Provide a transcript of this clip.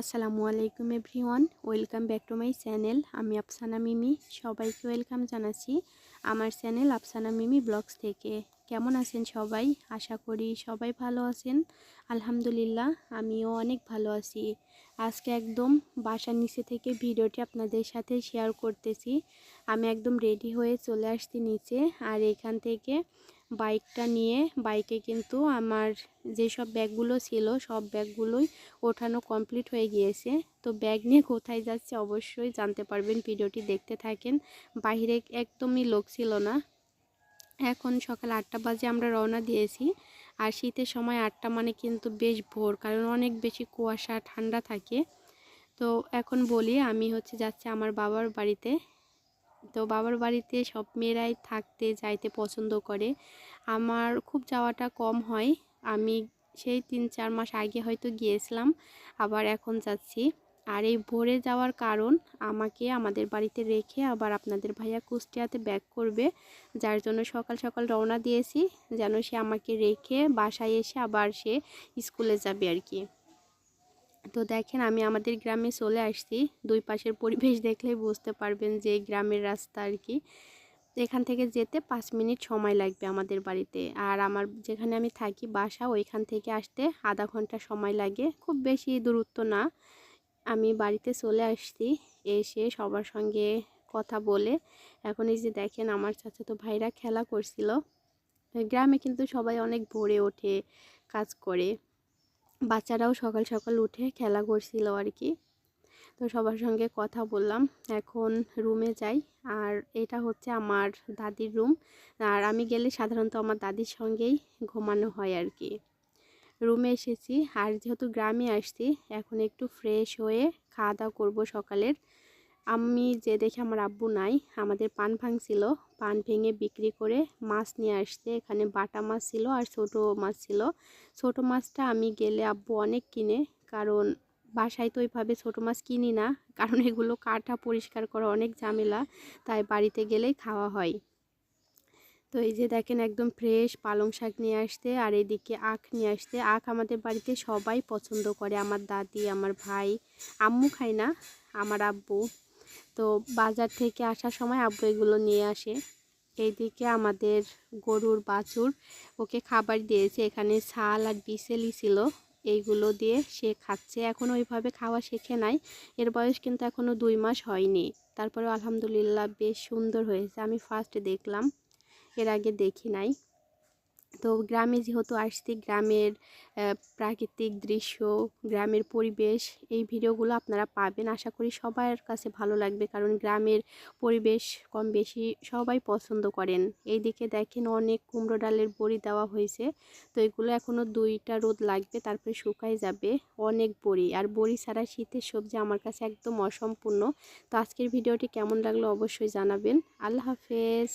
আসসালামু আলাইকুম everyone, welcome back to my channel. আমি আফসানা মিমি, সবাইকে ওয়েলকাম জানাচ্ছি আমার চ্যানেল আফসানা মিমি ব্লগস থেকে। কেমন আছেন সবাই? আশা করি সবাই ভালো আছেন। আলহামদুলিল্লাহ, আমিও অনেক ভালো আছি। আজকে একদম বাসার নিচে থেকে ভিডিওটি আপনাদের সাথে শেয়ার করতেছি। আমি একদম রেডি হয়ে চলে আসছি নিচে, আর এখান থেকে বাইকটা নিয়ে, বাইকে কিন্তু আমার যেসব ব্যাগগুলো ছিল, সব ব্যাগগুলোই ওঠানো কমপ্লিট হয়ে গিয়েছে। তো ব্যাগ নিয়ে কোথায় যাচ্ছে অবশ্যই জানতে পারবেন, ভিডিওটি দেখতে থাকেন। বাইরে একদমই লোক ছিল না। এখন সকাল আটটা বাজে আমরা রওনা দিয়েছি। আর শীতের সময় আটটা মানে কিন্তু বেশ ভোর, কারণ অনেক বেশি কুয়াশা, ঠান্ডা থাকে। তো এখন বলি, আমি হচ্ছে যাচ্ছি আমার বাবার বাড়িতে। তো বাবার বাড়িতে সব মেয়েরাই থাকতে, যাইতে পছন্দ করে। আমার খুব যাওয়াটা কম হয়। আমি সেই তিন চার মাস আগে হয়তো গিয়েছিলাম, আবার এখন যাচ্ছি। আর এই ভোরে যাওয়ার কারণ আমাকে আমাদের বাড়িতে রেখে আবার আপনাদের ভাইয়া কুষ্টিয়াতে ব্যাক করবে, যার জন্য সকাল সকাল রওনা দিয়েছি, যেন সে আমাকে রেখে বাসায় এসে আবার সে স্কুলে যাবে আর কি। তো দেখেন আমি আমাদের গ্রামে চলে আসছি। দুই পাশের পরিবেশ দেখলেই বুঝতে পারবেন যে গ্রামের রাস্তা আর কি। এখান থেকে যেতে পাঁচ মিনিট সময় লাগবে আমাদের বাড়িতে। আর আমার যেখানে আমি থাকি বাসা, ওইখান থেকে আসতে আধা ঘণ্টা সময় লাগে। খুব বেশি দূরত্ব না। আমি বাড়িতে চলে আসছি, এসে সবার সঙ্গে কথা বলে। এখন এই যে দেখেন আমার চাচাতো ভাইরা খেলা করছিল। গ্রামে কিন্তু সবাই অনেক ভোরে ওঠে, কাজ করে। বাচ্চারাও সকাল সকাল উঠে খেলা করছিল আর কি তো সবার সঙ্গে কথা বললাম, এখন রুমে যাই। আর এটা হচ্ছে আমার দাদির রুম আর আমি গেলে সাধারণত আমার দাদির সঙ্গেই ঘুমানো হয় আর কি রুমে এসেছি, আর যেহেতু গ্রামে আসছি, এখন একটু ফ্রেশ হয়ে খাওয়া দাওয়া করব সকালের। আমি যে দেখে আমার আব্বু নাই, আমাদের পান ভাঙছিল। পান ভেঙে বিক্রি করে মাছ নিয়ে আসছে। এখানে বাটা মাছ ছিল আর ছোট মাছ ছিল। ছোট মাছটা আমি গেলে আব্বু অনেক কিনে, কারণ বাসায় তো ওইভাবে ছোটো মাছ কিনি না, কারণ এগুলো কাটা পরিষ্কার করা অনেক ঝামেলা, তাই বাড়িতে গেলেই খাওয়া হয়। তো এই যে দেখেন একদম ফ্রেশ পালং শাক নিয়ে আসতে আর এদিকে আখ নিয়ে আসতে আখ আমাদের বাড়িতে সবাই পছন্দ করে। আমার দাদি, আমার ভাই, আম্মু খায় না, আমার আব্বু। তো বাজার থেকে আসার সময় আব্বু এগুলো নিয়ে আসে। এইদিকে আমাদের গরুর বাছুর ওকে খাবার দিয়েছে। এখানে ছাল আর বিসেলি ছিল। এইগুলো দিয়ে সে খাচ্ছে। এখন ওইভাবে খাওয়া শেখে নাই। এর বয়স কিন্তু এখনও দুই মাস হয়নি। তারপরে আলহামদুলিল্লাহ বেশ সুন্দর হয়েছে। আমি ফার্স্ট দেখলাম। এর আগে দেখি নাই। তো গ্রামে যেহেতু আসছি, গ্রামের প্রাকৃতিক দৃশ্য, গ্রামের পরিবেশ, এই ভিডিওগুলো আপনারা পাবেন। আশা করি সবার কাছে ভালো লাগবে, কারণ গ্রামের পরিবেশ কম বেশি সবাই পছন্দ করেন। এই দিকে দেখেন অনেক কুমড়ো ডালের বড়ি দেওয়া হয়েছে, তো এগুলো এখনও দুইটা রোদ লাগবে, তারপরে শুকাই যাবে অনেক বড়ি। আর বড়ি ছাড়া শীতের সবজি আমার কাছে একদম অসম্পূর্ণ। তো আজকের ভিডিওটি কেমন লাগল অবশ্যই জানাবেন। আল্লাহ হাফেজ।